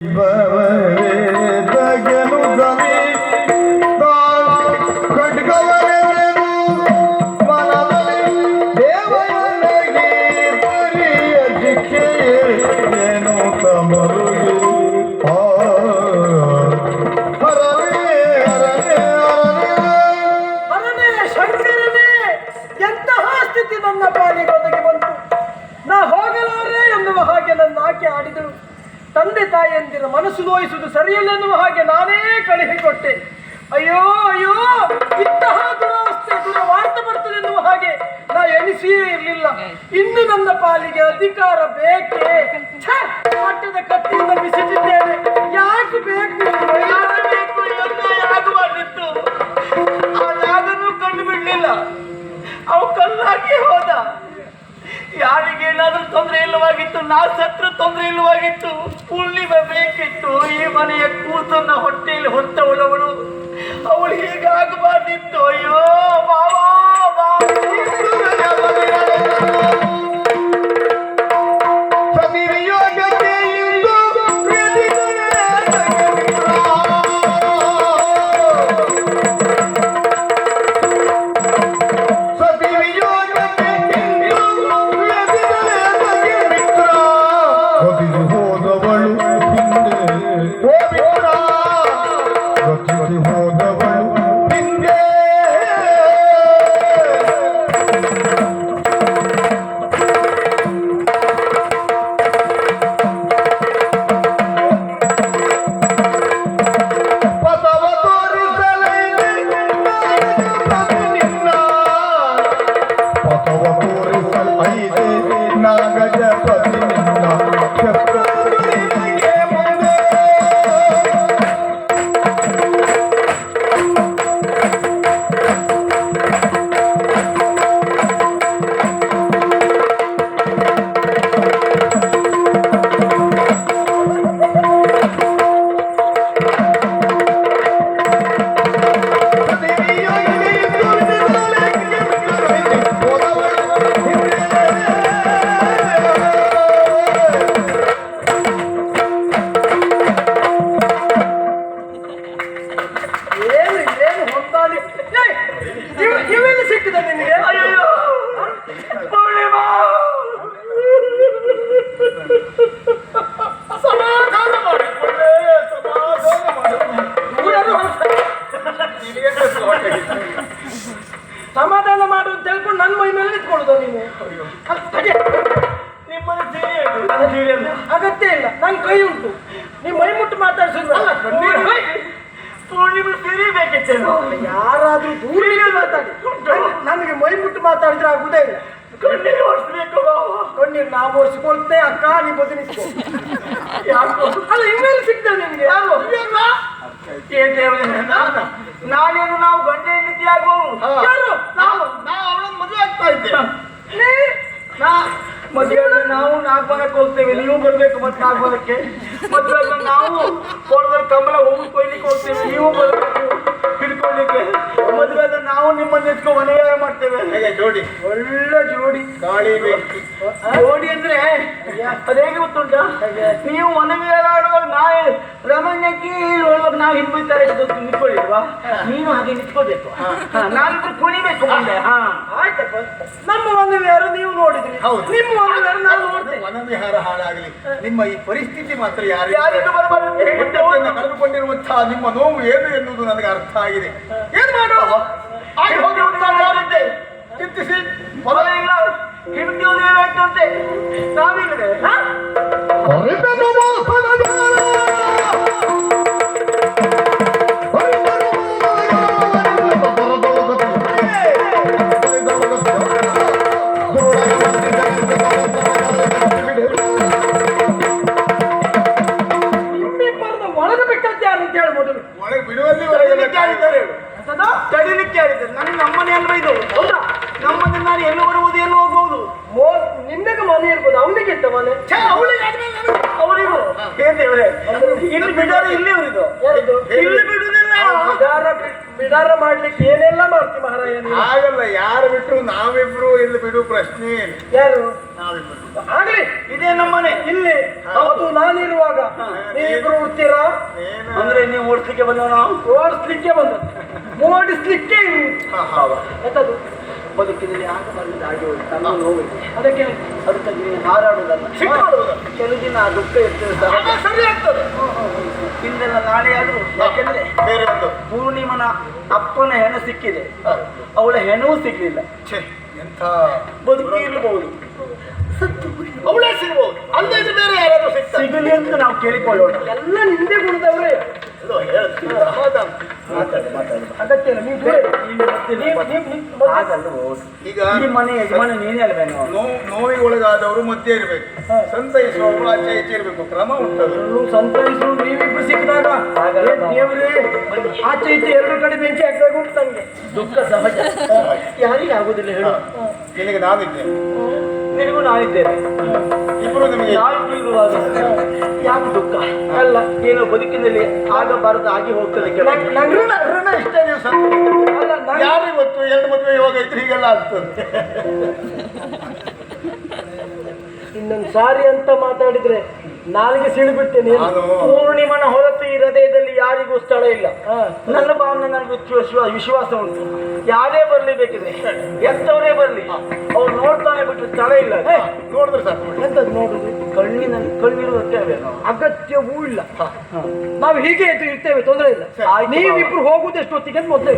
Bye. ತಾಯಿಯಂದಿರ ಮನಸ್ಸು ನೋಯಿಸುವುದು ಸರಿಯಲ್ಲೆನ್ನುವ ಹಾಗೆ ನಾನೇ ಕಳುಹಿಕೊಟ್ಟೆ. ಅಯ್ಯೋ ಅಯ್ಯೋ, ಇಂತಹ ದುರವಸ್ಥೆ ದುರವಾರ್ತೆ ಬರ್ತದೆ ಎನ್ನುವ ಹಾಗೆ ನಾ ಎಣಿಸಿಯೇ ಇರಲಿಲ್ಲ. ಇನ್ನು ನನ್ನ ಪಾಲಿಗೆ ಅಧಿಕಾರ ಬೇಕೇ? ಮಟ್ಟದ ಕತ್ತಿಯಿಂದ ಬಿಸಿದ್ದೇನೆ ಯಾಕೆ ಬೇಕು? ಬೇಕು ಕಂಡು ಬಿಡಲಿಲ್ಲ. ಅವು ಕಲ್ಲಾಗಿ ಹೋದ. ಯಾರಿಗೇನಾದ್ರೂ ತೊಂದರೆ ಇಲ್ಲವಾಗಿತ್ತು, ನಾ ಸತ್ರ ತೊಂದರೆ ಇಲ್ಲವಾಗಿತ್ತು ಪೂರ್ಣಿಮೆ ಬೇಕಿತ್ತು, ಈ ಮನೆಯ ಕೂತನ್ನ ಹೊಟ್ಟೆಯಲ್ಲಿ ಹೊತ್ತವಳವಳು ಅವಳು ಹೀಗಾಗಬಾರ್ದಿತ್ತು, ಅಯ್ಯೋ. गजपति ಹೇಳ್ಕೊಂಡು ನನ್ನ ಮೈ ಮೇಲೆ ನಿಂತ್ಕೊಳ್ಳೋದು ನೀನು. ಸೀರೆ ಸೀರೆ. ಅಗತ್ಯ ಇಲ್ಲ. ನನ್ನ ಕೈ ಉಂಟು. ನೀವು ಮೈ ಮುಟ್ಟು ಮಾತಾಡ್ಸಿದ್ರೆ ಪೂರ್ಣಿಮೆ ಸೀರೆ ಬೇಕಿತ್ತೇನೋ ಯಾರಾದ್ರೂ ದೂರ ಮಾತಾಡಿ. ನನಗೆ ಮೈ ಮುಟ್ಟು ಮಾತಾಡಿದ್ರೆ ಆಗುದೇ ಇಲ್ಲ. ಕಣ್ಣೀರು ಓಡಿಸ್ಬೇಕು ಕಣ್ಣೀರು ನಾ ಓಡಿಸ್ಕೊಳ್ತೇ ಅಕ್ಕ ನೀ ಬದಲಿಸ್ಕೊ. ಅಲ್ಲ ಇಮೇಲ್ ಸಿಗ್ತದೆ ನಿನ್ಗೆ ಯಾರು ನಾನೇನು ನಾವು ಗಂಡ ಹೆಂಡತಿ ಆಗ್ಬೋದು? ನಾವು ನಾವು ಮದುವೆ ಇದ್ದೆ ನಾ ಮದುವೆ ನಾವು ನಾಲ್ಕು ಮನೆಗೆ ಹೋಗ್ತೇವೆ. ನೀವು ಬರಬೇಕು ಮತ್ತೆ ನಾಲ್ಕು ಮದುವೆ ನಾವು ಕೊಡದಲ್ಲಿ ಕಂಬಳ ಹೋಗಿ ಕೊಯ್ಲಿಕ್ಕೆ ಹೋಗ್ತೇವೆ. ನೀವು ಬರಬೇಕು. ಹಿಡ್ಕೊಳ್ಳಿಕ್ಕೆ ಮದುವೆ ನಾವು ನಿಮ್ಮನ್ನ ಎತ್ಕೊ ಮನೆಯಾಗ ಮಾಡ್ತೇವೆ. ಹೇಗೆ ಜೋಡಿ? ಒಳ್ಳೆ ಜೋಡಿ. ಗಾಳಿ ಬೆಂಕಿ. ಜೋಡಿ ಅಂದ್ರೆ ಅದೇಗೆ ಗೊತ್ತುಂಟ? ನೀವು ಮನವಿ ಆಡುವಾಗ ನಾ ರಮಣ್ಯಕ್ಕೆ ಒಳಗೆ ನಾವು ಹಿಂಬೈತಾರೆ ನಿಂತ್ಕೊಳ್ಳಿಲ್ವಾ? ನೀನು ಹಾಗೆ ನಿಂತ್ಕೋಬೇಕು ನಾನಿಬ್ರು ಕುಣಿಬೇಕು ಮುಂದೆ. ಹಾ. ನಮ್ಮ ಒಂದು ಯಾರು ನೀವು ನೋಡಿದ್ರಿ. ಹೌದು. ನಿಮ್ಮ ಒಂದು ಯಾರು ನಾವು ನೋಡ್ತೇವೆ ವನವಿಹಾರ ಹಾಳಾಗಲಿ. ನಿಮ್ಮ ಈ ಪರಿಸ್ಥಿತಿ ಮಾತ್ರ ಯಾರು ಯಾರಿಗೂ ಬರಬಾರದು ಕಳೆದುಕೊಂಡಿರುವಂತಹ ನಿಮ್ಮ ನೋವು ಏನು ಎನ್ನುವುದು ನನಗೆ ಅರ್ಥ ಆಗಿದೆ. ಏನ್ ಮಾಡುವ ಆಗಿ ಹೋಗಿ ಯಾರಿದ್ದೆ? ಚಿಂತಿಸಿ. ಮೊದಲೇ ಇಲ್ಲ. ಹಿಡಿದು ಏನಾಯ್ತಂತೆ ನಾವಿಲ್ಲದೆ ಒಳಗೆ ಬಿಡುವಲ್ಲಿ ತಡಿಲಿಕ್ಕೆ ಆಗಿದ್ದಾರೆ ತಡಿಲಿಕ್ಕೆ ಯಾರಿದ್ದಾರೆ? ನನಗೆ ನಮ್ಮನೆ ಅಲ್ವ ಇದು? ಹೌದಾ? ನಮ್ಮನೆ ನಾನು ಎಲ್ಲಿ ಬರುವುದು ಎಲ್ಲಿ ಹೋಗ್ಬೋದು? ನಿನ್ನಗೆ ಮನೆ ಇರ್ಬೋದು ಅವನಿಗೆ ಇತ್ತ ಮನೆ. ಅವರಿಗೂ. ಏನ್ ದೇವ್ರೆ ಇಲ್ಲಿ ಬಿಡಾರ ಇಲ್ಲಿ ಅವರಿದು ಇಲ್ಲಿ ಬಿಡುವುದಿಲ್ಲ. ಬಿಡಾರ ಬಿಡಾರ ಮಾಡ್ಲಿಕ್ಕೆ ಏನೆಲ್ಲ ಮಾಡ್ತಿ ಮಹಾರಾಯ ನೀನು? ಹಾಗಲ್ಲ ಯಾರು ಬಿಟ್ಟರು ನಾವಿಬ್ರು ಇಲ್ಲಿ ಬಿಡು ಪ್ರಶ್ನೆ. ಯಾರು? ಆಗ್ಲಿ ಇದೇ ನಮ್ಮನೆ ಇಲ್ಲಿ ಅದು ನಾನಿರುವಾಗ. ನೀವಿಬ್ರು ಉಡ್ತೀರಾ ಅಂದ್ರೆ ನೀವು ಓಡಿಸ್ಲಿಕ್ಕೆ ಬಂದವನು? ಓಡಿಸ್ಲಿಕ್ಕೆ ಬಂದ ಓಡಿಸ್ಲಿಕ್ಕೆ ಇರುವುದು ಹಾ, ಹಾ. ಎಂತದು? ಬದುಕಿನಲ್ಲಿ ಆಗ ಅದಕ್ಕೆ ತನ್ನ ನೋವು ಅದಕ್ಕೆ ಅದಕ್ಕೆ ಹಾರಾಡುವುದಲ್ಲ. ಕೆಲವು ದಿನ ಆ ದುಃಖ ಇರ್ತದೆ ಸರಿ ಆಗ್ತದೆ. ಹಿಂದೆಲ್ಲ ನಾಳೆ ಆದ್ರೂ ಯಾಕೆಂದ್ರೆ ಬೇರೆ ಒಂದು. ಪೂರ್ಣಿಮನ ಅಪ್ಪನ ಹೆಣ ಸಿಕ್ಕಿದೆ. ಅವಳ ಹೆಣವೂ ಸಿಗ್ಲಿಲ್ಲ. ಛೆ, ಎಂಥ ಬದುಕಿರಬಹುದು ಅವಳೇ ಸಿಗಬಹುದು ಅಲ್ಲದೆ ಇದು ಬೇರೆ ಯಾರಾದರೂ ಸಿಗಲಿ ಅಂತ ನಾವು ಕೇಳಿಕೊಳ್ಳೋಣ. ಎಲ್ಲ ನಿಂದೆ ಗುಣದವ್ರೆ. ಅದಕ್ಕೆ. ಈಗ ಈ ಮನೆ ಯಜಮಾನ ನೀನೇ ಅಲ್ವೇನೋ ನೋವು? ನೋವಿಗೊಳಗಾದವರು ಮಧ್ಯೆ ಇರಬೇಕು. ಸಂತೈಸುವವರು ಆಚೆ ಈಚೆ ಇರಬೇಕು. ಕ್ರಮ ಉಂಟು ಸಂತೈಸುವ ಸಂತೈಸು ಸಿಕ್ಕಿದಾಗ ಹಾಗಲ್ಲ ಆಚೆ ಈಚೆ ಎರಡು ಕಡೆ ಬೆಂಕಿ ಹಾಕ್ಬೇಕು ಅಂತ ನಂಗೆ ದುಃಖ ಸಹಜ. ಯಾರಿಗೆ ಆಗುದಿಲ್ಲ ಹೇಳು. ನಿನಗೆ ನಾನಿದ್ದೇನೆ ನಿನಗೂ ನಾವಿದ್ದೇನೆ ಇಬ್ಬರು ನಿಮಗೆ ಯಾರು ಇರುವಾಗ ಯಾಕೆ ದುಃಖ? ಅಲ್ಲ ಏನೋ ಬದುಕಿನಲ್ಲಿ ಆಗಬಾರದು ಆಗಿ ಹೋಗ್ತದೆ ಋಣ ಋಣ ಇಷ್ಟೇ ನೀವು ಸರ್ ಅಲ್ಲ ಯಾರು ಯಾರಿಗೆ ಗೊತ್ತು? ಎರಡು ಮದುವೆ ಇವಾಗ ಇದ್ರೆ ಹೀಗೆಲ್ಲ ಆಗ್ತದೆ. ಇನ್ನೊಂದು ಸಾರಿ ಅಂತ ಮಾತಾಡಿದ್ರೆ ನಾಲಿಗೆ ಸಿಡಿಬಿಡ್ತೇನೆ ನಾನು ಪೂರ್ಣಿಮನ ಹೊರತು ಈ ಹೃದಯದಲ್ಲಿ ಯಾರಿಗೂ ಸ್ಥಳ ಇಲ್ಲ. ನನ್ನ ಭಾವನೆ ನನಗೆ ವಿಶ್ವಾಸ ವಿಶ್ವಾಸ ಉಂಟು. ಯಾರೇ ಬರಲಿ ಬೇಕಿದ್ರೆ ಎಂತವರೇ ಬರಲಿ ಅವ್ರು ನೋಡ್ತಾನೆ ಬಿಟ್ಟು ಸ್ಥಳ ಇಲ್ಲ ನೋಡಿದ್ರೆ ಸಾಕು. ಎಂತ ನೋಡುದು? ಕಣ್ಣಿನ ಕಣ್ಣಿರುತ್ತೇವೆ ಅಗತ್ಯವೂ ಇಲ್ಲ. ನಾವು ಹೀಗೆ ಇರ್ತೇವೆ ತೊಂದರೆ ಇಲ್ಲ. ನೀವಿಬ್ರು ಹೋಗುದೆಷ್ಟು ಹೊತ್ತಿಗೆ ಅಂತ ಮೊದಲೇ.